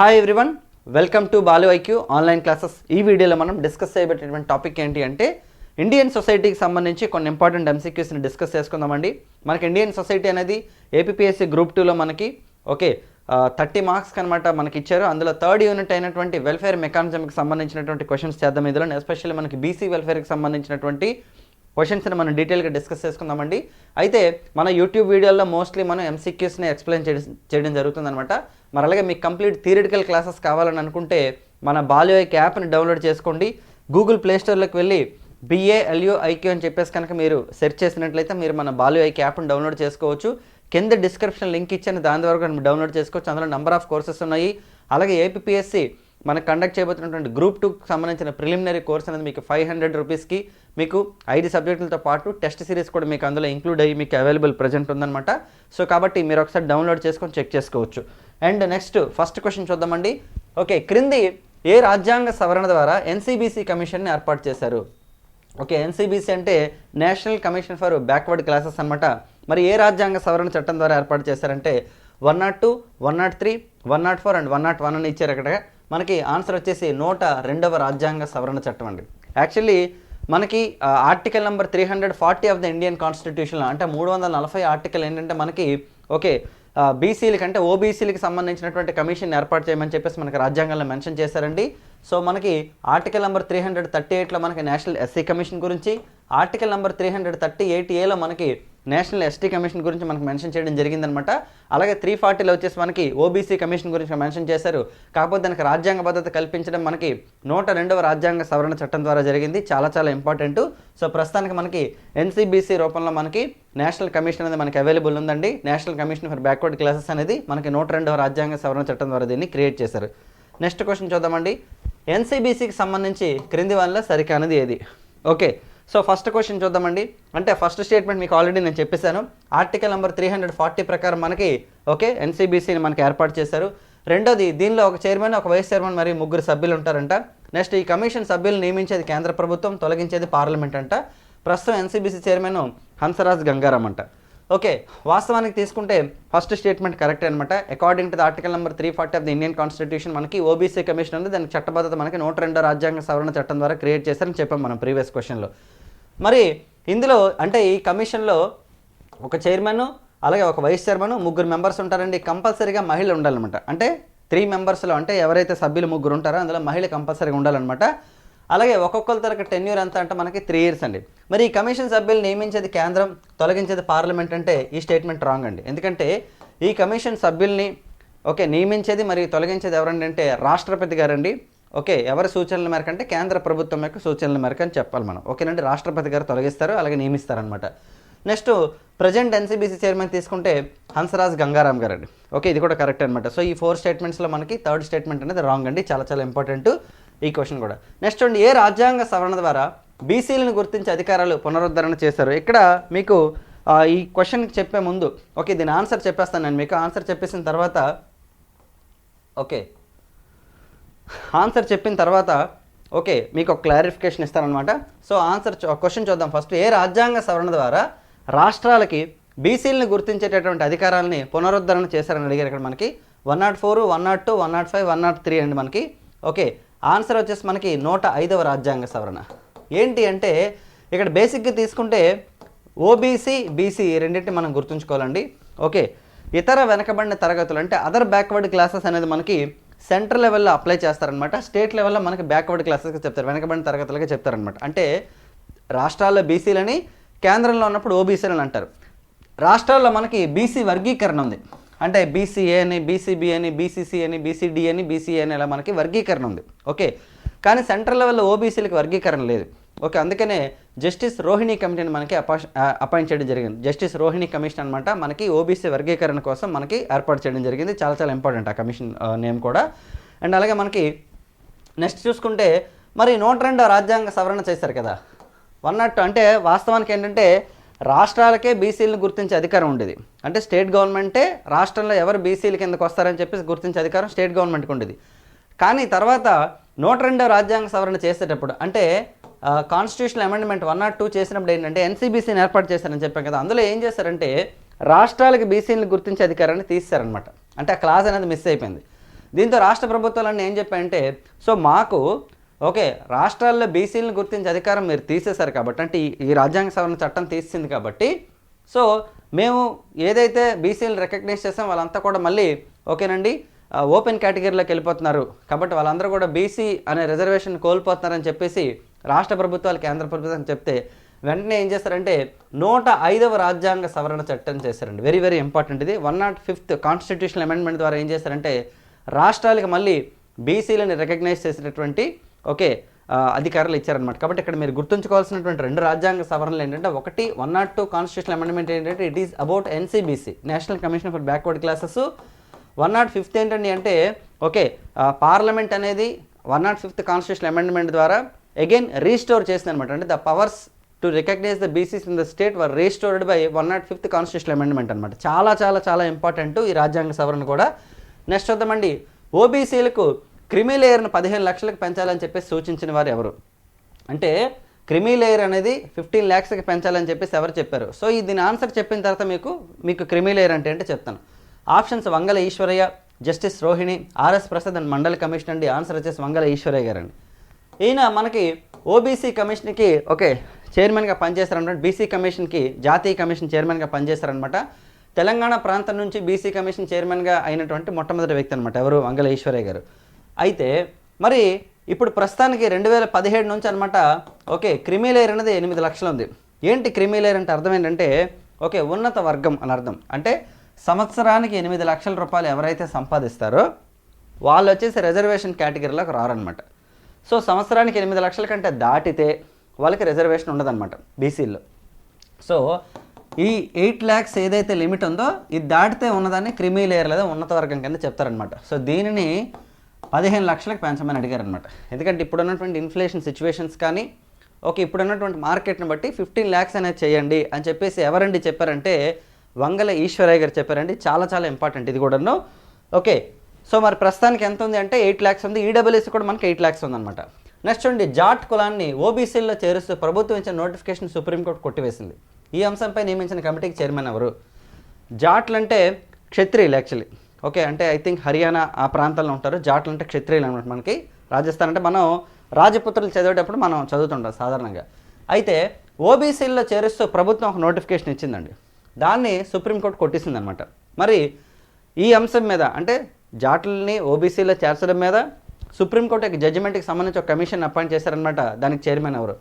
Hi everyone welcome to Balu IQ online classes ఈ వీడియోలో మనం డిస్కస్ చేయబెట్టేటువంటి టాపిక్ ఏంటి అంటే ఇండియన్ సొసైటీకి సంబంధించి కొన్ని ఇంపార్టెంట్ ఎంసీక్యూస్ని డిస్కస్ చేసుకుందామండి. మనకి ఇండియన్ సొసైటీ అనేది ఏపీఎస్సి గ్రూప్ టూలో మనకి ఓకే థర్టీ మార్క్స్ అనమాట మనకి ఇచ్చారు. అందులో థర్డ్ యూనిట్ అయినటువంటి వెల్ఫేర్ మెకానిజంకి సంబంధించినటువంటి క్వశ్చన్స్ చేద్దాం. ఇందులో ఎస్పెషల్లీ మనకి బీసీ వెల్ఫేర్కి సంబంధించినటువంటి క్వశ్చన్స్ని మనం డీటెయిల్గా డిస్కస్ చేసుకుందామండి. అయితే మన యూట్యూబ్ వీడియోలో మోస్ట్లీ మనం ఎంసీక్యూస్ని ఎక్స్ప్లెయిన్ చేయడం చేయడం జరుగుతుందన్నమాట. మరి అలాగే మీకు కంప్లీట్ థియరిటికల్ క్లాసెస్ కావాలని అనుకుంటే మన బాల్యో ఐక్ యాప్ని డౌన్లోడ్ చేసుకోండి. గూగుల్ ప్లేస్టోర్లోకి వెళ్ళి బిఏఎల్యూఐక్యూ అని చెప్పేసి కనుక మీరు సెర్చ్ చేసినట్లయితే మీరు మన బాల్యో యాప్ని డౌన్లోడ్ చేసుకోవచ్చు. కింద డిస్క్రిప్షన్ లింక్ ఇచ్చాను దాని ద్వారా కూడా డౌన్లోడ్ చేసుకోవచ్చు. అందులో నెంబర్ ఆఫ్ కోర్సెస్ ఉన్నాయి. అలాగే ఏపీఎస్సి మనకు కండక్ట్ చేయబోతున్నటువంటి గ్రూప్ టూకి సంబంధించిన ప్రిలిమినరీ కోర్స్ అనేది మీకు ఫైవ్ హండ్రెడ్ రూపీస్కి మీకు ఐదు సబ్జెక్టులతో పాటు టెస్ట్ సిరీస్ కూడా మీకు అందులో ఇంక్లూడ్ అయ్యి మీకు అవైలబుల్ ప్రజెంట్ ఉందన్నమాట. సో కాబట్టి మీరు ఒకసారి డౌన్లోడ్ చేసుకొని చెక్ చేసుకోవచ్చు. అండ్ నెక్స్ట్ ఫస్ట్ క్వశ్చన్ చూద్దామండి. ఓకే క్రింది ఏ రాజ్యాంగ సవరణ ద్వారా ఎన్సీబీసీ కమిషన్ని ఏర్పాటు చేశారు? ఓకే ఎన్సీబీసీ అంటే national commission for backward classes అన్నమాట. మరి ఏ రాజ్యాంగ సవరణ చట్టం ద్వారా ఏర్పాటు చేశారంటే one not two one not three one not four and one not one అని ఇచ్చారు అక్కడ. మనకి ఆన్సర్ వచ్చేసి నూట రెండవ రాజ్యాంగ సవరణ చట్టం అండి. యాక్చువల్లీ మనకి article number three hundred forty of the Indian constitution అంటే మూడు వందల నలభై ఆర్టికల్ ఏంటంటే మనకి ఓకే బీసీలకి అంటే ఓబీసీలకి సంబంధించినటువంటి కమిషన్ ఏర్పాటు చేయమని చెప్పేసి మనకి రాజ్యాంగంలో మెన్షన్ చేశారండి. సో మనకి article number three hundred thirty ఎయిట్లో మనకి నేషనల్ ఎస్సీ కమిషన్ గురించి article number three hundred thirty eight ఏలో మనకి నేషనల్ ఎస్టీ కమిషన్ గురించి మనకు మెన్షన్ చేయడం జరిగిందనమాట. అలాగే త్రీ ఫార్టీలో వచ్చేసి మనకి ఓబీసీ కమిషన్ గురించి మెన్షన్ చేశారు. కాకపోతే దానికి రాజ్యాంగ భద్రత కల్పించడం మనకి నూట రెండవ రాజ్యాంగ సవరణ చట్టం ద్వారా జరిగింది. చాలా చాలా ఇంపార్టెంట్ సో ప్రస్తుతానికి మనకి ఎన్సీబీసీ రూపంలో మనకి నేషనల్ కమిషన్ అనేది మనకి అవైలబుల్ ఉందండి. National commission for backward classes అనేది మనకి నూట రెండవ రాజ్యాంగ సవరణ చట్టం ద్వారా దీన్ని క్రియేట్ చేశారు. నెక్స్ట్ క్వశ్చన్ చూద్దామండి. ఎన్సీబీసీకి సంబంధించి క్రింది వల్ల సరికానది ఏది? ఓకే సో ఫస్ట్ క్వశ్చన్ చూద్దామండి. అంటే ఫస్ట్ స్టేట్మెంట్ మీకు ఆల్రెడీ నేను చెప్పేశాను. Article number three hundred forty ప్రకారం మనకి ఓకే ఎన్సీబీసీని మనకి ఏర్పాటు చేశారు. రెండోది దీనిలో ఒక చైర్మన్ ఒక వైస్ చైర్మన్ మరియు ముగ్గురు సభ్యులు ఉంటారంట. నెక్స్ట్ ఈ కమిషన్ సభ్యులు నియమించేది కేంద్ర ప్రభుత్వం తొలగించేది పార్లమెంట్ అంట. ప్రస్తుతం ఎన్సీబీసీ చైర్మన్ హంసరాజ్ గంగారాం అంట. ఓకే వాస్తవానికి తీసుకుంటే ఫస్ట్ స్టేట్మెంట్ కరెక్ట్ అనమాట according to the article number three forty of the Indian constitution మనకి ఓబీసీ కమిషన్ ఉంది. దానికి చట్టబద్ధత మనకి నూట రెండో రాజ్యాంగ సవరణ చట్టం ద్వారా క్రియేట్ చేశారని చెప్పాం మనం ప్రీవియస్ క్వశ్చన్లో మరి ఇందులో అంటే ఈ కమిషన్లో ఒక చైర్మన్ అలాగే ఒక వైస్ చైర్మన్ ముగ్గురు మెంబర్స్ ఉంటారండి. కంపల్సరీగా మహిళ ఉండాలన్నమాట. అంటే త్రీ మెంబర్స్లో అంటే ఎవరైతే సభ్యులు ముగ్గురు ఉంటారో అందులో మహిళ కంపల్సరీగా ఉండాలన్నమాట. అలాగే ఒక్కొక్కరి తరగతి టెన్యూర్ ఎంత అంటే మనకి త్రీ ఇయర్స్ అండి. మరి ఈ కమిషన్ సభ్యులు నియమించేది కేంద్రం తొలగించేది పార్లమెంట్ అంటే ఈ స్టేట్మెంట్ రాంగ్ అండి. ఎందుకంటే ఈ కమిషన్ సభ్యుల్ని ఓకే నియమించేది మరియు తొలగించేది ఎవరండి అంటే రాష్ట్రపతి గారండి. ఓకే ఎవరి సూచనల మేరకు అంటే కేంద్ర ప్రభుత్వం యొక్క సూచనల మేరకు అని చెప్పాలి మనం. ఓకేనండి రాష్ట్రపతి గారు తొలగిస్తారు అలాగే నియమిస్తారనమాట నెక్స్ట్ ప్రజెంట్ ఎన్సీబీసీ చైర్మన్ తీసుకుంటే హంసరాజ్ గంగారాం గారు అండి ఓకే ఇది కూడా కరెక్ట్ అనమాట సో ఈ ఫోర్ స్టేట్మెంట్స్లో మనకి థర్డ్ స్టేట్మెంట్ అనేది రాంగ్ అండి చాలా చాలా ఇంపార్టెంట్ ఈ క్వశ్చన్ కూడా. నెక్స్ట్ అండి ఏ రాజ్యాంగ సవరణ ద్వారా బీసీలను గుర్తించి అధికారాలు పునరుద్ధరణ చేశారు? ఇక్కడ మీకు ఈ క్వశ్చన్కి చెప్పే ముందు ఓకే దీని ఆన్సర్ చెప్పేస్తాను నేను మీకు. ఆన్సర్ చెప్పేసిన తర్వాత ఓకే ఆన్సర్ చెప్పిన తర్వాత ఓకే మీకు ఒక క్లారిఫికేషన్ ఇస్తానమాట సో ఆన్సర్ క్వశ్చన్ చూద్దాం. ఫస్ట్ ఏ రాజ్యాంగ సవరణ ద్వారా రాష్ట్రాలకి బీసీలను గుర్తించేటటువంటి అధికారాలని పునరుద్ధరణ చేశారని అడిగారు ఇక్కడ మనకి. One not four one not two one not five one not three అండి మనకి. ఓకే ఆన్సర్ వచ్చేసి మనకి నూట ఐదవ రాజ్యాంగ సవరణ. ఏంటి అంటే ఇక్కడ బేసిక్గా తీసుకుంటే ఓబీసీ బీసీ రెండింటిని మనం గుర్తుంచుకోవాలండి. ఓకే ఇతర వెనకబడిన తరగతులు అంటే అదర్ బ్యాక్వర్డ్ క్లాసెస్ అనేది మనకి సెంటర్ లెవెల్లో అప్లై చేస్తారనమాట స్టేట్ లెవెల్లో మనకి బ్యాక్వర్డ్ క్లాసెస్గా చెప్తారు. వెనకబడిన తరగతులుగా చెప్తారనమాట అంటే రాష్ట్రాల్లో బీసీలని కేంద్రంలో ఉన్నప్పుడు ఓబీసీలని అంటారు. రాష్ట్రాల్లో మనకి బీసీ వర్గీకరణ ఉంది. అంటే బీసీఏ అని బీసీబీ అని బీసీసీ అని బీసీడీ అని బీసీఏ అని ఇలా మనకి వర్గీకరణ ఉంది. ఓకే? కానీ సెంట్రల్ లెవెల్లో ఓబీసీలకి వర్గీకరణ లేదు. ఓకే అందుకనే జస్టిస్ రోహిణి కమిటీని మనకి అపాయింట్ చేయడం జరిగింది. జస్టిస్ రోహిణి కమిషన్ అనమాట మనకి ఓబీసీ వర్గీకరణ కోసం మనకి ఏర్పాటు చేయడం జరిగింది. చాలా చాలా ఇంపార్టెంట్ ఆ కమిషన్ నేమ్ కూడా. అండ్ అలాగే మనకి నెక్స్ట్ చూసుకుంటే మరి నూట రెండో రాజ్యాంగ సవరణ చేశారు కదా. వన్ నాట్ అంటే వాస్తవానికి ఏంటంటే రాష్ట్రాలకే బీసీలను గుర్తించే అధికారం ఉండేది. అంటే స్టేట్ గవర్నమెంటే రాష్ట్రంలో ఎవరు బీసీల కిందకు వస్తారని చెప్పేసి గుర్తించే అధికారం స్టేట్ గవర్నమెంట్కి ఉండేది. కానీ తర్వాత నూట రెండో రాజ్యాంగ సవరణ చేసేటప్పుడు అంటే constitutional amendment one not two చేసినప్పుడు ఏంటంటే ఎన్సీబీసీని ఏర్పాటు చేశారని చెప్పాం కదా. అందులో ఏం చేశారంటే రాష్ట్రాలకు బీసీని గుర్తించే అధికారాన్ని తీసేశారనమాట అంటే ఆ క్లాస్ అనేది మిస్ అయిపోయింది. దీంతో రాష్ట్ర ప్రభుత్వాలన్నీ ఏం చెప్పాయంటే సో మాకు ఓకే రాష్ట్రాల్లో బీసీలను గుర్తించే అధికారం మీరు తీసేశారు కాబట్టి అంటే ఈ- రాజ్యాంగ సవరణ చట్టం తీసింది కాబట్టి సో మేము ఏదైతే బీసీలు రికగ్నైజ్ చేసాం వాళ్ళంతా కూడా మళ్ళీ ఓకేనండి ఓపెన్ కేటగిరీలోకి వెళ్ళిపోతున్నారు. కాబట్టి వాళ్ళందరూ కూడా బీసీ అనే రిజర్వేషన్ కోల్పోతున్నారని చెప్పేసి రాష్ట్ర ప్రభుత్వాలు కేంద్ర ప్రభుత్వం చెప్తే వెంటనే ఏం చేస్తారంటే నూట ఐదవ రాజ్యాంగ సవరణ చట్టం చేశారండి వెరీ వెరీ ఇంపార్టెంట్ ఇది. One not fifth constitutional amendment ద్వారా ఏం చేశారంటే రాష్ట్రాలకు మళ్ళీ బీసీలను రికగ్నైజ్ చేసినటువంటి ఓకే అధికారులు ఇచ్చారనమాట కాబట్టి ఇక్కడ మీరు గుర్తుంచుకోవాల్సినటువంటి రెండు రాజ్యాంగ సవరణలు ఏంటంటే ఒకటి one not two constitution amendment ఏంటంటే it is about NCBC national commission for backward classes one not fifth ఏంటండి అంటే ఓకే పార్లమెంట్ అనేది one not fifth constitution amendment ద్వారా అగైన్ రీస్టోర్ చేసింది అనమాట అంటే the powers to recognise the BCs in the state were restored by one not fifth constitution amendment అనమాట చాలా చాలా చాలా ఇంపార్టెంట్ ఈ రాజ్యాంగ సవరణ కూడా. నెక్స్ట్ వద్దామండి ఓబీసీలకు క్రిమి లేయర్ను పదిహేను లక్షలకు పెంచాలని చెప్పేసి సూచించిన వారు ఎవరు? అంటే క్రిమి లేయర్ అనేది ఫిఫ్టీన్ ల్యాక్స్కి పెంచాలని చెప్పేసి ఎవరు చెప్పారు? సో ఈ దీని ఆన్సర్ చెప్పిన తర్వాత మీకు మీకు క్రిమి లేయర్ అంటే అంటే చెప్తాను. Options Vangala Eswaraiah justice Rohini RS Prasad and Mandal commission అండి. ఆన్సర్ వచ్చేసి వంగల ఈశ్వరయ్య గారండి. ఈయన మనకి ఓబీసీ కమిషన్కి ఓకే చైర్మన్గా పనిచేస్తారనమాట బీసీ కమిషన్కి జాతీయ కమిషన్ చైర్మన్గా పనిచేస్తారనమాట తెలంగాణ ప్రాంతం నుంచి బీసీ కమిషన్ చైర్మన్గా అయినటువంటి మొట్టమొదటి వ్యక్తి అనమాట ఎవరు? వంగల ఈశ్వరయ్య గారు. అయితే మరి ఇప్పుడు ప్రస్తుతానికి రెండు వేల పదిహేడు నుంచి అనమాట ఓకే క్రిమిలేయర్ అనేది ఎనిమిది లక్షలు ఉంది. ఏంటి క్రిమిలేయర్ అంటే అర్థం ఏంటంటే ఓకే ఉన్నత వర్గం అని అర్థం. అంటే సంవత్సరానికి ఎనిమిది లక్షల రూపాయలు ఎవరైతే సంపాదిస్తారో వాళ్ళు వచ్చేసి రిజర్వేషన్ కేటగిరీలోకి రారనమాట సో సంవత్సరానికి ఎనిమిది లక్షల కంటే దాటితే వాళ్ళకి రిజర్వేషన్ ఉండదన్నమాట బీసీల్లో సో ఈ ఎయిట్ ల్యాక్స్ ఏదైతే లిమిట్ ఉందో ఇది దాటితే ఉన్నదాన్ని క్రిమీ లేయర్ లేదా ఉన్నత వర్గం కింద చెప్తారనమాట సో దీనిని పదిహేను లక్షలకు పెంచమని అడిగారనమాట ఎందుకంటే ఇప్పుడు ఉన్నటువంటి ఇన్ఫ్లేషన్ సిచ్యువేషన్స్ కానీ ఓకే ఇప్పుడు ఉన్నటువంటి మార్కెట్ని బట్టి ఫిఫ్టీన్ ల్యాక్స్ అనేది చేయండి అని చెప్పేసి ఎవరండి చెప్పారంటే వంగల ఈశ్వరయ్య గారు చెప్పారండి. చాలా చాలా ఇంపార్టెంట్ ఇది కూడాను. ఓకే సో మరి ప్రస్తుతానికి ఎంత ఉంది అంటే ఎయిట్ ల్యాక్స్ ఉంది. ఈడబ్ల్యూఎస్ కూడా మనకి ఎయిట్ ల్యాక్స్ ఉందన్నమాట. నెక్స్ట్ చూడండి జాట్ కులాన్ని ఓబీసీల్లో చేరుస్తూ ప్రభుత్వం ఇచ్చిన నోటిఫికేషన్ సుప్రీంకోర్టు కొట్టివేసింది. ఈ అంశంపై నియమించిన కమిటీకి చైర్మన్ ఎవరు? జాట్లు అంటే క్షత్రియులు యాక్చువల్లీ ఓకే అంటే ఐ థింక్ హర్యానా ఆ ప్రాంతాల్లో ఉంటారు. జాట్లు అంటే క్షత్రియులు అనమాట మనకి. రాజస్థాన్ అంటే మనం రాజపుత్రులు చదివేటప్పుడు మనం చదువుతుంటాం సాధారణంగా. అయితే ఓబీసీల్లో చేరుస్తూ ప్రభుత్వం ఒక నోటిఫికేషన్ ఇచ్చిందండి. దాన్ని సుప్రీంకోర్టు కొట్టేసిందనమాట మరి ఈ అంశం మీద అంటే జాట్లని ఓబీసీలో చేర్చడం మీద సుప్రీంకోర్టు యొక్క జడ్జిమెంట్కి సంబంధించి ఒక కమిషన్ అపాయింట్ చేశారనమాట దానికి చైర్మన్ ఎవరు?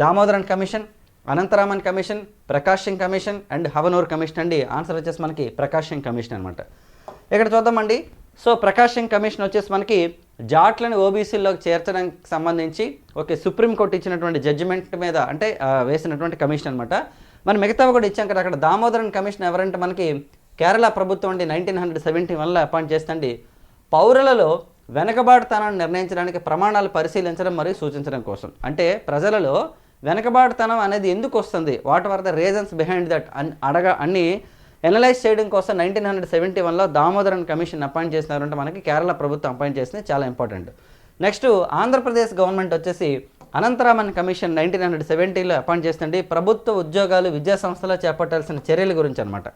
Damodaran commission Anantharaman commission Prakash Singh commission and Havanur commission అండి. ఆన్సర్ వచ్చేసి మనకి ప్రకాష్ సింగ్ కమిషన్ అనమాట ఇక్కడ చూద్దామండి. సో ప్రకాష్ సింగ్ కమిషన్ వచ్చేసి మనకి జాట్లను ఓబీసీలోకి చేర్చడానికి సంబంధించి ఓకే సుప్రీంకోర్టు ఇచ్చినటువంటి జడ్జిమెంట్ మీద అంటే వేసినటువంటి కమిషన్ అనమాట మరి మిగతా కూడా ఇచ్చాం కదా అక్కడ దామోదరన్ కమిషన్ ఎవరంటే మనకి కేరళ ప్రభుత్వం అండి నైన్టీన్ హండ్రెడ్ సెవెంటీ వన్లో అపాయింట్ చేస్తండి పౌరులలో వెనకబాటుతనాన్ని నిర్ణయించడానికి ప్రమాణాలు పరిశీలించడం మరియు సూచించడం కోసం. అంటే ప్రజలలో వెనకబాటుతనం అనేది ఎందుకు వస్తుంది? What are the reasons behind that అన్ అడగ అన్ని ఎనలైజ్ చేయడం కోసం నైన్టీన్ హండ్రెడ్ సెవెంటీ వన్లో దామోదరన్ కమిషన్ అపాయింట్ చేసినారంటే మనకి కేరళ ప్రభుత్వం అపాయింట్ చేసింది చాలా ఇంపార్టెంట్ నెక్స్ట్ ఆంధ్రప్రదేశ్ గవర్నమెంట్ వచ్చేసి అనంతరామన్ కమిషన్ నైన్టీన్ హండ్రెడ్ సెవెంటీలో అపాయింట్ చేసిందండి. ప్రభుత్వ ఉద్యోగాలు విద్యా సంస్థలో చేపట్టాల్సిన చర్యల గురించి అనమాట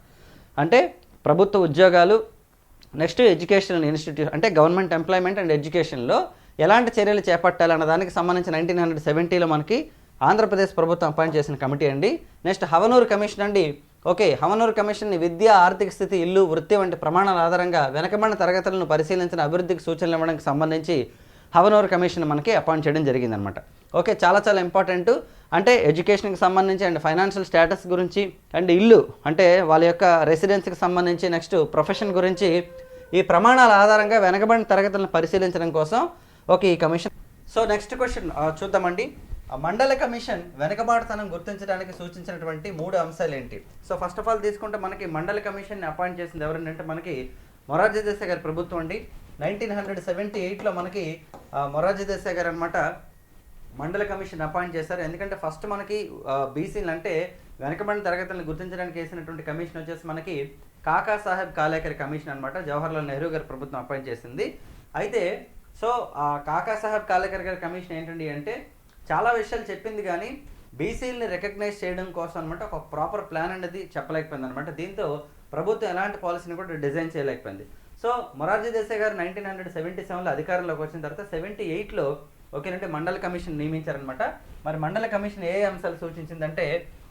అంటే ప్రభుత్వ ఉద్యోగాలు నెక్స్ట్ ఎడ్యుకేషనల్ ఇన్స్టిట్యూట్ అంటే గవర్నమెంట్ ఎంప్లాయ్మెంట్ అండ్ ఎడ్యుకేషన్లో ఎలాంటి చర్యలు చేపట్టాలన్న దానికి సంబంధించి నైన్టీన్ హండ్రెడ్ సెవెంటీలో మనకి ఆంధ్రప్రదేశ్ ప్రభుత్వం అపాయింట్ చేసిన కమిటీ అండి. నెక్స్ట్ హవనూరు కమిషన్ అండి. ఓకే హవనూరు కమిషన్ విద్య ఆర్థిక స్థితి ఇల్లు వృత్తి వంటి ప్రమాణాల ఆధారంగా వెనకబడిన తరగతులను పరిశీలించిన అభివృద్ధికి సూచనలు ఇవ్వడానికి సంబంధించి హవనోర్ కమిషన్ మనకి అపాయింట్ చేయడం జరిగిందనమాట. ఓకే చాలా చాలా ఇంపార్టెంట్ అంటే ఎడ్యుకేషన్కి సంబంధించి అండ్ ఫైనాన్షియల్ స్టేటస్ గురించి అండ్ ఇల్లు అంటే వాళ్ళ యొక్క రెసిడెన్స్కి సంబంధించి నెక్స్ట్ ప్రొఫెషన్ గురించి ఈ ప్రమాణాల ఆధారంగా వెనకబడిన తరగతులను పరిశీలించడం కోసం ఓకే ఈ కమిషన్ సో నెక్స్ట్ క్వశ్చన్ చూద్దామండి. మండల కమిషన్ వెనకబాటుతనం గుర్తించడానికి సూచించినటువంటి మూడు అంశాలు ఏంటి? సో ఫస్ట్ ఆఫ్ ఆల్ తీసుకుంటే మనకి మండల కమిషన్ అపాయింట్ చేసింది ఎవరంటే మనకి మొరార్జీ దేశాయ్ గారి ప్రభుత్వం అండి. నైన్టీన్ హండ్రెడ్ సెవెంటీ ఎయిట్లో మనకి మొరార్జీ దేశాయ్ గారు అనమాట మండల కమిషన్ అపాయింట్ చేశారు. ఎందుకంటే ఫస్ట్ మనకి బీసీలు అంటే వెనకబడిన తరగతులను గుర్తించడానికి వేసినటువంటి కమిషన్ వచ్చేసి మనకి కాకా సాహెబ్ కాలేకర్ కమిషన్ అనమాట జవహర్లాల్ నెహ్రూ గారి ప్రభుత్వం అపాయింట్ చేసింది. అయితే సో ఆ కాకా సాహెబ్ కాలేకర్ గారి కమిషన్ ఏంటండి అంటే చాలా విషయాలు చెప్పింది కానీ బీసీలని రికగ్నైజ్ చేయడం కోసం అనమాట ఒక ప్రాపర్ ప్లాన్ అనేది చెప్పలేకపోయింది అనమాట దీంతో ప్రభుత్వం ఎలాంటి పాలసీని కూడా డిజైన్ చేయలేకపోయింది. సో మొరార్జీ దేశాయ్ గారు నైన్టీన్ హండ్రెడ్ సెవెంటీ సెవెన్లో అధికారంలోకి వచ్చిన తర్వాత సెవెంటీ ఎయిట్లో ఓకేనంటే మండల కమిషన్ నియమించారనమాట మరి మండల కమిషన్ ఏ అంశాలు సూచించిందంటే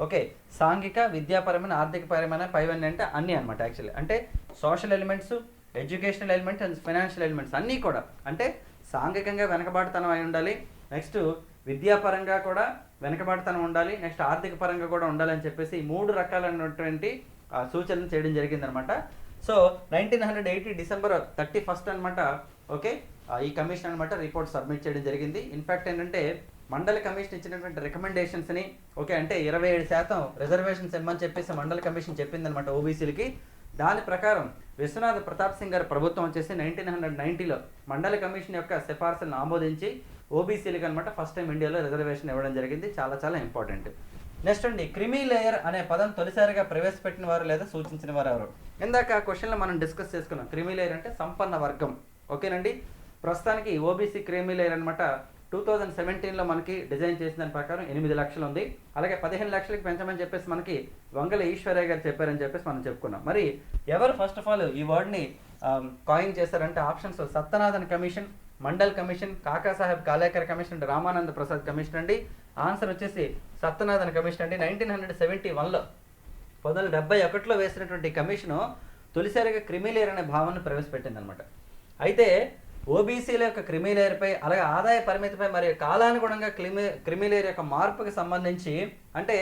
ఓకే సాంఘిక విద్యాపరమైన ఆర్థికపరమైన పైవన్నీ అంటే అన్నీ అనమాట యాక్చువల్లీ. అంటే social elements educational elements and financial elements అన్నీ కూడా. అంటే సాంఘికంగా వెనకబాటుతనం అయి ఉండాలి నెక్స్ట్ విద్యాపరంగా కూడా వెనకబాటుతనం ఉండాలి నెక్స్ట్ ఆర్థిక పరంగా కూడా ఉండాలని చెప్పేసి మూడు రకాలైనటువంటి సూచనలు చేయడం జరిగిందనమాట so nineteen hundred eighty December thirty first అనమాట ఓకే? ఈ కమిషన్ అనమాట రిపోర్ట్ సబ్మిట్ చేయడం జరిగింది. ఇన్ఫాక్ట్ ఏంటంటే మండల కమిషన్ ఇచ్చినటువంటి రికమెండేషన్స్ని ఓకే అంటే ఇరవై ఏడు శాతం రిజర్వేషన్స్ ఇమ్మని చెప్పేసి మండల కమిషన్ చెప్పిందనమాట ఓబీసీలకి. దాని ప్రకారం విశ్వనాథ్ ప్రతాప్ సింగ్ గారి ప్రభుత్వం వచ్చేసి నైన్టీన్ హండ్రెడ్ నైన్టీలో మండల కమిషన్ యొక్క సిఫార్సులను ఆమోదించి ఓబీసీలకు అనమాట ఫస్ట్ టైం ఇండియాలో రిజర్వేషన్ ఇవ్వడం జరిగింది. చాలా చాలా ఇంపార్టెంట్ నెక్స్ట్ అండి క్రిమీ లేయర్ అనే పదం తొలిసారిగా ప్రవేశపెట్టిన వారు లేదా సూచించిన వారు ఎవరు? ఇందాక ఆ క్వశ్చన్లో మనం డిస్కస్ చేసుకున్నాం క్రిమీ లేయర్ అంటే సంపన్న వర్గం. ఓకేనండి? ప్రస్తుతానికి ఓబీసీ క్రిమీ లేయర్ అనమాట టూ థౌజండ్ సెవెంటీన్లో మనకి డిజైన్ చేసిన దాని ప్రకారం ఎనిమిది లక్షలు ఉంది. అలాగే పదిహేను లక్షలకి పెంచమని చెప్పేసి మనకి వంగల ఈశ్వరయ్య గారు చెప్పారని చెప్పేసి మనం చెప్పుకున్నాం. మరి ఎవరు ఫస్ట్ ఆఫ్ ఆల్ ఈ వర్డ్ని కాయిన్ చేశారంటే options Sathyanathan commission Mandal commission Kakasaheb Kalekar commission Ramananda Prasad commission అండి. ఆన్సర్ వచ్చేసి సత్యనాథన్ కమిషన్ అండి. నైన్టీన్ హండ్రెడ్ సెవెంటీ వన్లో పంతొమ్మిది వందల డెబ్బై ఒకటిలో వేసినటువంటి కమిషను తొలిసారిగా క్రిమిలేయర్ అనే భావనను ప్రవేశపెట్టింది అనమాట అయితే ఓబీసీల యొక్క క్రిమిలేయర్పై అలాగే ఆదాయ పరిమితిపై మరియు కాలానుగుణంగా క్రిమి క్రిమిలేయర్ యొక్క మార్పుకి సంబంధించి అంటే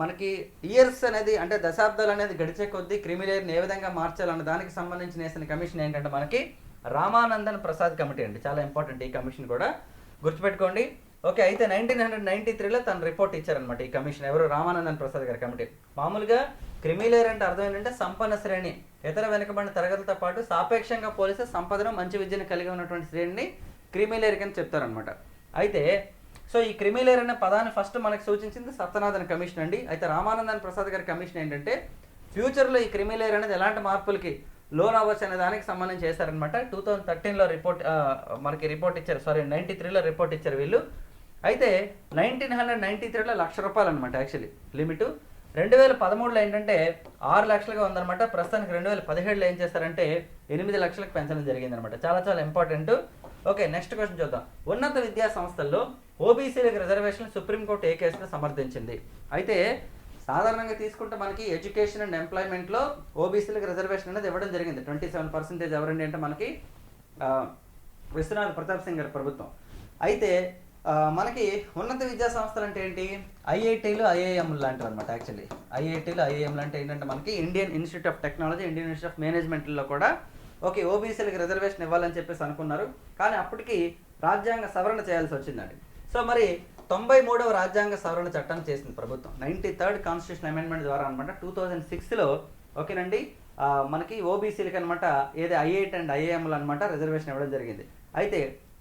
మనకి ఇయర్స్ అనేది అంటే దశాబ్దాలు అనేది గడిచే కొద్దీ క్రిమిలేయర్ని ఏ విధంగా మార్చాలన్న దానికి సంబంధించిన వేసిన కమిషన్ ఏంటంటే మనకి రామానందన్ ప్రసాద్ కమిటీ అండి. చాలా ఇంపార్టెంట్ ఈ కమిషన్ కూడా. గుర్తుపెట్టుకోండి. ఓకే అయితే నైన్టీన్ హండ్రెడ్ నైన్టీ త్రీలో తన రిపోర్ట్ ఇచ్చారనమాట ఈ కమిషన్. ఎవరు? రామానందన్ ప్రసాద్ గారి కమిటీ. మామూలుగా క్రిమిలేయర్ అంటే అర్థం ఏంటంటే సంపన్న శ్రేణి. ఇతర వెనుకబడిన తరగతులతో పాటు సాపేక్షంగా పోలిస్తే సంపదను మంచి విద్యను కలిగి ఉన్నటువంటి శ్రేణిని క్రిమిలేయర్ అని చెప్తారనమాట అయితే సో ఈ క్రిమిలేయర్ అనే పదాన్ని ఫస్ట్ మనకు సూచించింది సత్యనాథన్ కమిషన్ అండి. అయితే రామానందన్ ప్రసాద్ గారి కమిషన్ ఏంటంటే ఫ్యూచర్లో ఈ క్రిమిలేయర్ అనేది ఎలాంటి మార్పులకి లోన్ అవ్వచ్చు అనే దానికి సంబంధించి చేశారనమాట టూ థౌజండ్ థర్టీన్లో రిపోర్ట్ మనకి రిపోర్ట్ ఇచ్చారు. సారీ నైన్టీ త్రీలో రిపోర్ట్ ఇచ్చారు వీళ్ళు. అయితే నైన్టీన్ హండ్రెడ్ నైంటీ త్రీలో లక్ష రూపాయలు అనమాట యాక్చువల్లీ లిమిట్ రెండు వేల పదమూడులో ఏంటంటే ఆరు లక్షలుగా ఉందన్నమాట. ప్రస్తుతానికి రెండు వేల పదిహేడులో ఏం చేస్తారంటే ఎనిమిది లక్షలకు పెంచడం జరిగిందనమాట చాలా చాలా ఇంపార్టెంట్ ఓకే నెక్స్ట్ క్వశ్చన్ చూద్దాం. ఉన్నత విద్యా సంస్థల్లో ఓబీసీలకు రిజర్వేషన్ సుప్రీంకోర్టు ఏ కేసులో సమర్థించింది? అయితే సాధారణంగా తీసుకుంటే మనకి ఎడ్యుకేషన్ అండ్ ఎంప్లాయ్మెంట్లో ఓబీసీలకు రిజర్వేషన్ అనేది ఇవ్వడం జరిగింది. ట్వంటీ సెవెన్ పర్సెంటేజ్ ఎవరండి అంటే మనకి విశ్వనాథ్ ప్రతాప్ సింగ్ గారి ప్రభుత్వం. అయితే మనకి ఉన్నత విద్యా సంస్థలు అంటే ఏంటి? ఐఐటీలు ఐఐఎం లాంటివి అనమాట యాక్చువల్లీ ఐఐటీలు ఐఐఎంలు అంటే ఏంటంటే మనకి Indian institute of technology Indian institute of మేనేజ్మెంట్లో కూడా ఓకే ఓబీసీలకు రిజర్వేషన్ ఇవ్వాలని చెప్పేసి అనుకున్నారు. కానీ అప్పటికి రాజ్యాంగ సవరణ చేయాల్సి వచ్చిందండి. సో మరి తొంభై మూడవ రాజ్యాంగ సవరణ చట్టం చేసింది ప్రభుత్వం. నైంటీ థర్డ్ కాన్స్టిట్యూషన్ అమెండ్మెంట్ ద్వారా అనమాట టూ థౌజండ్ సిక్స్లో ఓకేనండి మనకి ఓబీసీలకి అనమాట ఏది ఐఐటి అండ్ ఐఐఎంలు అనమాట రిజర్వేషన్ ఇవ్వడం జరిగింది. అయితే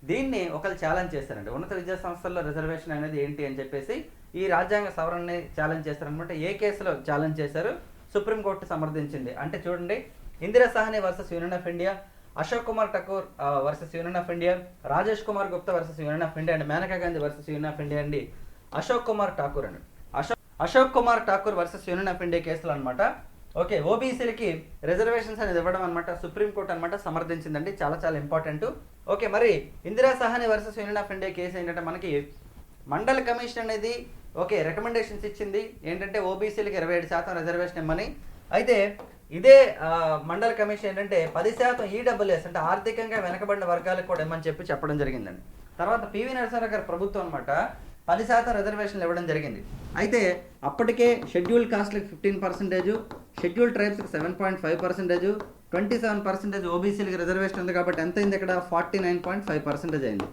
దీన్ని ఒకరు ఛాలెంజ్ చేశారండి ఉన్నత విద్యా సంస్థల్లో రిజర్వేషన్ అనేది ఏంటి అని చెప్పేసి ఈ రాజ్యాంగ సవరణని ఛాలెంజ్ చేశారనమాట ఏ కేసులో ఛాలెంజ్ చేశారు? సుప్రీంకోర్టు సమర్థించింది. అంటే చూడండి Indira Sawhney versus union of India Ashok Kumar Thakur versus union of India Rajesh Kumar Gupta versus union of India and Maneka Gandhi versus union of India అండి. అశోక్ కుమార్ ఠాకూర్ అండి. Ashok Ashok Kumar Thakur versus union of India కేసులు అనమాట okay ఓబీసీలకి reservations అనేది ఇవ్వడం అనమాట supreme court అనమాట సమర్థించిందండి చాలా చాలా ఇంపార్టెంట్. ఓకే మరి Indira Sawhney versus union of India case ఏంటంటే మనకి మండల కమిషన్ అనేది ఓకే రికమెండేషన్స్ ఇచ్చింది ఏంటంటే ఓబీసీలకి ఇరవై ఏడు శాతం రిజర్వేషన్ ఇవ్వని అయితే ఇదే మండల కమిషన్ ఏంటంటే పది శాతం ఈడబ్ల్యూఎస్ అంటే ఆర్థికంగా వెనకబడిన వర్గాలకు కూడా ఇమ్మని చెప్పి చెప్పడం జరిగిందండి. తర్వాత పివి నరసింహారావు గారి ప్రభుత్వం అనమాట పది శాతం రిజర్వేషన్లు ఇవ్వడం జరిగింది. అయితే అప్పటికే షెడ్యూల్ కాస్ట్లకు fifteen percentage schedule ట్రైబ్స్కి seven point five percentage twenty seven percentage ఓబీసీలకి reservation ఉంది కాబట్టి ఎంత అయింది ఇక్కడ? Forty nine point five percentage అయింది.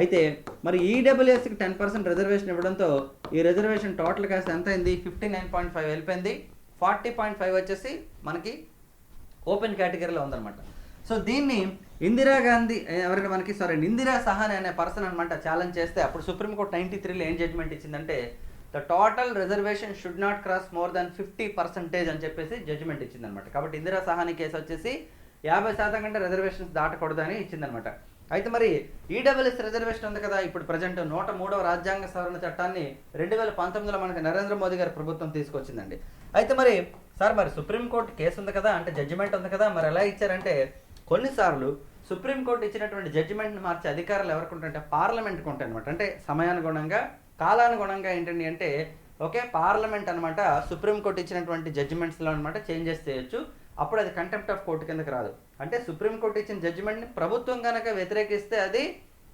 అయితే మరి ఈడబ్ల్యూఎస్కి టెన్ పర్సెంట్ రిజర్వేషన్ ఇవ్వడంతో ఈ రిజర్వేషన్ టోటల్ కాస్ట్ ఎంత అయింది? ఫిఫ్టీ నైన్ పాయింట్ ఫైవ్ వెళ్ళిపోయింది. ఫార్టీ పాయింట్ ఫైవ్ వచ్చేసి మనకి ఓపెన్ కేటగిరీలో ఉందన్నమాట. సో దీన్ని ఇందిరాగాంధీ ఎవరైనా మనకి సారీ ఇందిరా సహాని అనే పర్సన్ అనమాట ఛాలెంజ్ చేస్తే అప్పుడు సుప్రీంకోర్టు నైన్టీ త్రీలో ఏం జడ్జ్మెంట్ ఇచ్చిందంటే the total reservation should not cross more than fifty percentage అని చెప్పేసి జడ్జ్మెంట్ ఇచ్చిందనమాట కాబట్టి ఇందిరా సహాని కేసు వచ్చేసి యాభై శాతం కంటే రిజర్వేషన్స్ దాటకూడదని ఇచ్చిందనమాట అయితే మరి ఈడబ్ల్యూఎస్ రిజర్వేషన్ ఉంది కదా ఇప్పుడు ప్రజెంట్ నూట మూడవ రాజ్యాంగ సవరణ చట్టాన్ని రెండు వేల పంతొమ్మిదిలో మనకి నరేంద్ర మోదీ గారి ప్రభుత్వం తీసుకొచ్చిందండి. అయితే మరి సార్ మరి సుప్రీంకోర్టు కేసు ఉంది కదా అంటే జడ్జిమెంట్ ఉంది కదా మరి ఎలా ఇచ్చారంటే కొన్నిసార్లు సుప్రీంకోర్టు ఇచ్చినటువంటి జడ్జిమెంట్ని మార్చే అధికారాలు ఎవరికి ఉంటాయంటే పార్లమెంట్కి ఉంటాయి అనమాట అంటే సమయానుగుణంగా కాలానుగుణంగా ఏంటండి అంటే ఓకే పార్లమెంట్ అనమాట సుప్రీంకోర్టు ఇచ్చినటువంటి జడ్జిమెంట్స్లో అనమాట చేంజెస్ చేయొచ్చు. అప్పుడు అది కంటెంప్ట్ ఆఫ్ కోర్టు కిందకి రాదు. అంటే సుప్రీంకోర్టు ఇచ్చిన జడ్జిమెంట్ని ప్రభుత్వం కనుక వ్యతిరేకిస్తే అది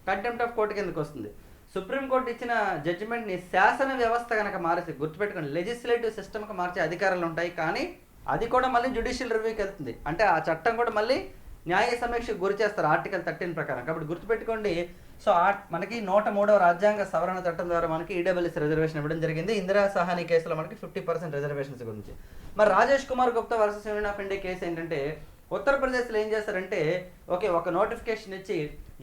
కంటెంప్ట్ ఆఫ్ కోర్టు కిందకి వస్తుంది సుప్రీంకోర్టు ఇచ్చిన జడ్జిమెంట్ని శాసన వ్యవస్థ కనుక మారేసి గుర్తుపెట్టుకుని లెజిస్లేటివ్ సిస్టమ్కి మార్చే అధికారాలు ఉంటాయి కానీ అది కూడా మళ్ళీ జ్యుడిషియల్ రివ్యూకి వెళ్తుంది. అంటే ఆ చట్టం కూడా మళ్ళీ న్యాయ సమీక్షకు గురి చేస్తారు ఆర్టికల్ థర్టీన్ ప్రకారం. కాబట్టి గుర్తుపెట్టుకోండి సో ఆ మనకి నూట మూడవ రాజ్యాంగ సవరణ చట్టం ద్వారా మనకి ఈడబ్ల్యూఎస్ రిజర్వేషన్ ఇవ్వడం జరిగింది. ఇందిరా సహాని కేసులో మనకి ఫిఫ్టీ పర్సెంట్ రిజర్వేషన్స్ గురించి. మరి Rajesh Kumar Gupta versus union of India case ఏంటంటే ఉత్తరప్రదేశ్లో ఏం చేస్తారంటే ఓకే ఒక నోటిఫికేషన్ ఇచ్చి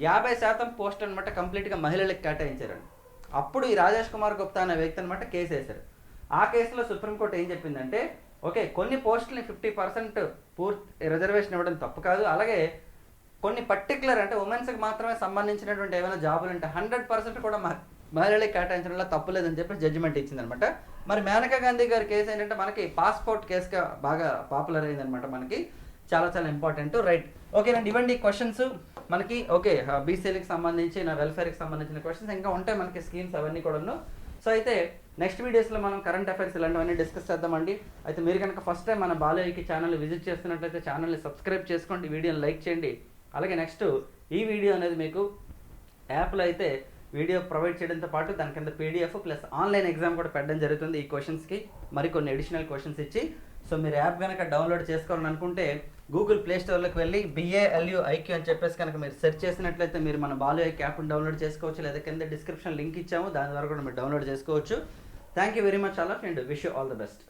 యాభై శాతం పోస్ట్ అనమాట కంప్లీట్గా మహిళలకు కేటాయించారండి అప్పుడు ఈ రాజేష్ కుమార్ గుప్తా అనే వ్యక్తి అనమాట కేసు వేశారు ఆ కేసులో సుప్రీంకోర్టు ఏం చెప్పిందంటే ఓకే కొన్ని పోస్టులని ఫిఫ్టీ పర్సెంట్ పూర్తి రిజర్వేషన్ ఇవ్వడం తప్పు కాదు. అలాగే కొన్ని పర్టికులర్ అంటే ఉమెన్స్కి మాత్రమే సంబంధించినటువంటి ఏమైనా జాబులు అంటే హండ్రెడ్ పర్సెంట్ కూడా మ- మహిళలకు కేటాయించడంలో తప్పు లేదని చెప్పి జడ్జిమెంట్ ఇచ్చిందనమాట. మరి మేనకా గాంధీ గారి కేసు ఏంటంటే మనకి పాస్పోర్ట్ కేసుగా బాగా పాపులర్ అయిందనమాట మనకి. చాలా చాలా ఇంపార్టెంట్ రైట్ ఓకేనండి ఇవ్వండి క్వశ్చన్స్ మనకి ఓకే బీసీలకు సంబంధించి నా వెల్ఫేర్కి సంబంధించిన క్వశ్చన్స్ ఇంకా ఉంటాయి మనకి స్కీమ్స్ అవన్నీ కూడాను సో అయితే నెక్స్ట్ వీడియోస్లో మనం కరెంట్ అఫైర్స్ ఇలాంటివన్నీ డిస్కస్ చేద్దామండి. అయితే మీరు కనుక ఫస్ట్ టైం మన బాలయ్యకి ఛానల్ విజిట్ చేస్తున్నట్లయితే ఛానల్ని సబ్స్క్రైబ్ చేసుకోండి వీడియోని లైక్ చేయండి. అలాగే నెక్స్ట్ ఈ వీడియో అనేది మీకు యాప్లో అయితే వీడియో ప్రొవైడ్ చేయడంతో పాటు దాని కింద పీడిఎఫ్ ప్లస్ ఆన్లైన్ ఎగ్జామ్ కూడా పెట్టడం జరుగుతుంది ఈ క్వశ్చన్స్కి మరికొన్ని అడిషనల్ క్వశ్చన్స్ ఇచ్చి సో మీరు యాప్ కనుక డౌన్లోడ్ చేసుకోవాలని అనుకుంటే గూగుల్ ప్లే స్టోర్లోకి వెళ్ళి బిఏఎల్యూ ఐక్యూ అని చెప్పేసి కనుక మీరు సెర్చ్ చేసినట్లయితే మీరు మన బాలు ఐక్యూ యాప్ని డౌన్లోడ్ చేసుకోవచ్చు లేదా కింద డిస్క్రిప్షన్ లింక్ ఇచ్చాము దాని ద్వారా కూడా మీరు డౌన్లోడ్ చేసుకోవచ్చు. థ్యాంక్ యూ వెరీ మచ్ అలా and wish you all the best